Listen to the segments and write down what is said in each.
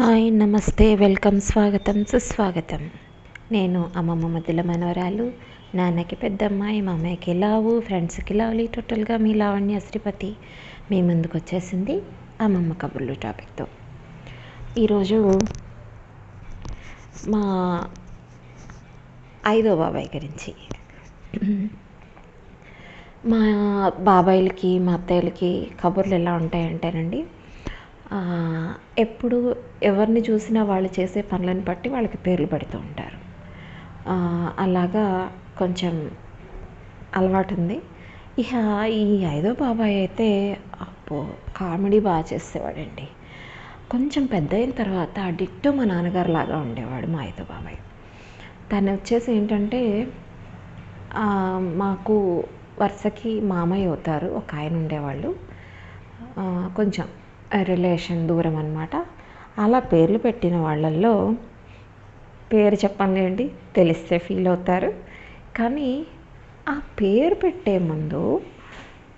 Hi నమస్తే welcome స్వాగతం సుస్వాగతం. నేను అమ్మమ్మ మధ్యలో మనవరాలు. నాన్నకి పెద్దమ్మాయి మా అమ్మాయికి లావు ఫ్రెండ్స్కి లావులి టోటల్గా మీ లావణ్య శ్రీపతి మీ ముందుకు వచ్చేసింది అమ్మమ్మ కబుర్లు టాపిక్తో. ఈరోజు మా ఐదో బాబాయ్ గురించి. మా బాబాయిలకి మా అత్తయ్యలకి కబుర్లు ఎలా ఉంటాయంటేనండి ఎప్పుడు ఎవరిని చూసినా వాళ్ళు చేసే పనులను బట్టి వాళ్ళకి పేర్లు పెడుతూ ఉంటారు. అలాగా కొంచెం అలవాటు ఉంది ఇక ఈ ఐదో బాబాయ్ అయితే అప్పో కామెడీ బాగా చేసేవాడండి. కొంచెం పెద్ద అయిన తర్వాత డిట్టో మా నాన్నగారు లాగా ఉండేవాడు మా ఐదో బాబాయ్. తను వచ్చేసి ఏంటంటే మాకు వరుసకి మామయ్య అవుతారు ఒక ఆయన ఉండేవాళ్ళు. కొంచెం రిలేషన్ దూరం అనమాట అలా పేర్లు పెట్టిన వాళ్ళల్లో పేరు చెప్పండి తెలిస్తే ఫీల్ అవుతారు. కానీ ఆ పేరు పెట్టే ముందు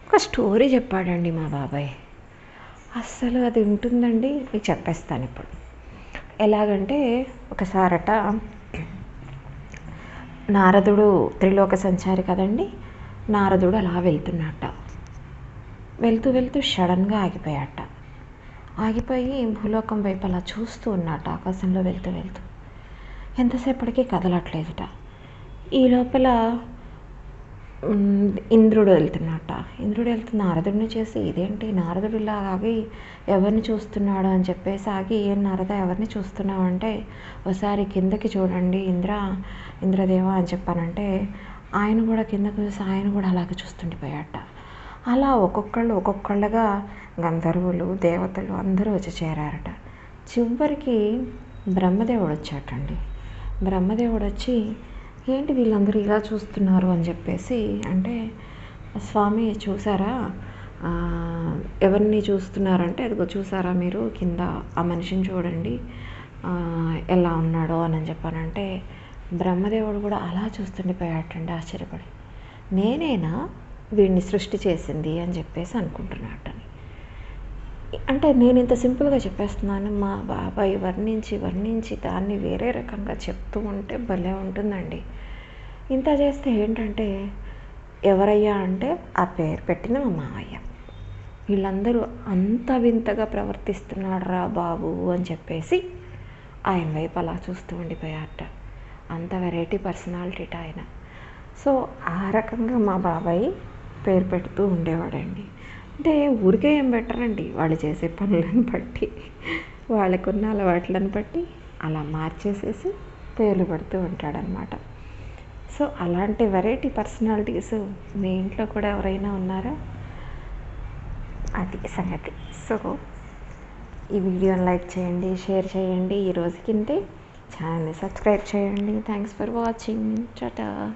ఒక స్టోరీ చెప్పాడండి మా బాబాయ్. అస్సలు అది ఉంటుందండి? మీకు చెప్పేస్తాను ఇప్పుడు. ఎలాగంటే ఒకసారట నారదుడు త్రిలోక సంచారి కదండి? నారదుడు అలా వెళ్తున్నట్ట వెళ్తూ వెళ్తూ సడన్గా ఆగిపోయాట. ఆగిపోయి భూలోకం వైపు అలా చూస్తూ ఉన్నట ఆకాశంలో వెళ్తూ వెళ్తూ. ఎంతసేపటికి కదలట్లేదుట. ఈ లోపల ఇంద్రుడు వెళ్తున్నట్ట ఇంద్రుడు వెళ్తూ నారదుడిని చేసి ఇదేంటి? నారదుడు ఇలా ఆగి ఎవరిని చూస్తున్నాడు? అని చెప్పేసి ఆగి ఏం నారద ఎవరిని చూస్తున్నావు? అంటే ఒకసారి కిందకి చూడండి ఇంద్ర ఇంద్రదేవ అని చెప్పానంటే ఆయన కూడా కిందకు చూసి ఆయన కూడా అలాగే చూస్తుండిపోయాట. అలా ఒక్కొక్కళ్ళు ఒక్కొక్కళ్ళుగా గంధర్వులు దేవతలు అందరూ వచ్చి చేరారట. చివరికి బ్రహ్మదేవుడు వచ్చాటండి బ్రహ్మదేవుడు వచ్చి ఏంటి వీళ్ళందరూ ఇలా చూస్తున్నారు? అని చెప్పేసి అంటే స్వామి చూసారా? ఎవరిని చూస్తున్నారంటే అదిగో చూసారా మీరు? కింద ఆ మనిషిని చూడండి. ఎలా ఉన్నాడో అని చెప్పానంటే బ్రహ్మదేవుడు కూడా అలా చూస్తుండిపోయాటండి ఆశ్చర్యపడి. నేనేనా? వీడిని సృష్టి చేసింది అని చెప్పేసి అనుకుంటున్నాటని అంటే నేను ఇంత సింపుల్గా చెప్పేస్తున్నాను మా బాబాయ్ వర్ణించి వర్ణించి దాన్ని వేరే రకంగా చెప్తూ ఉంటే భలే ఉంటుందండి. ఇంత చేస్తే ఏంటంటే ఎవరయ్యా అంటే ఆ పేరు పెట్టిన మా మావయ్య. వీళ్ళందరూ అంత వింతగా ప్రవర్తిస్తున్నాడు రా బాబు అని చెప్పేసి ఆయన వైపు అలా చూస్తూ ఉండిపోయారట. అంత వెరైటీ పర్సనాలిటీట ఆయన. సో ఆ రకంగా మా బాబాయ్ పేరు పెడుతూ ఉండేవాడండి. అంటే ఊరికే ఏం పెట్టరండి వాళ్ళు చేసే పనులను బట్టి వాళ్ళకున్న అలవాట్లను బట్టి అలా మార్చేసేసి పేర్లు పెడుతూ ఉంటాడనమాట సో అలాంటి వెరైటీ పర్సనాలిటీస్ మీ ఇంట్లో కూడా ఎవరైనా ఉన్నారా? అది సంగతి. సో ఈ వీడియోని లైక్ చేయండి షేర్ చేయండి. ఈ రోజుకింటే ఛానల్ని సబ్స్క్రైబ్ చేయండి. Thanks for watching. టాటా.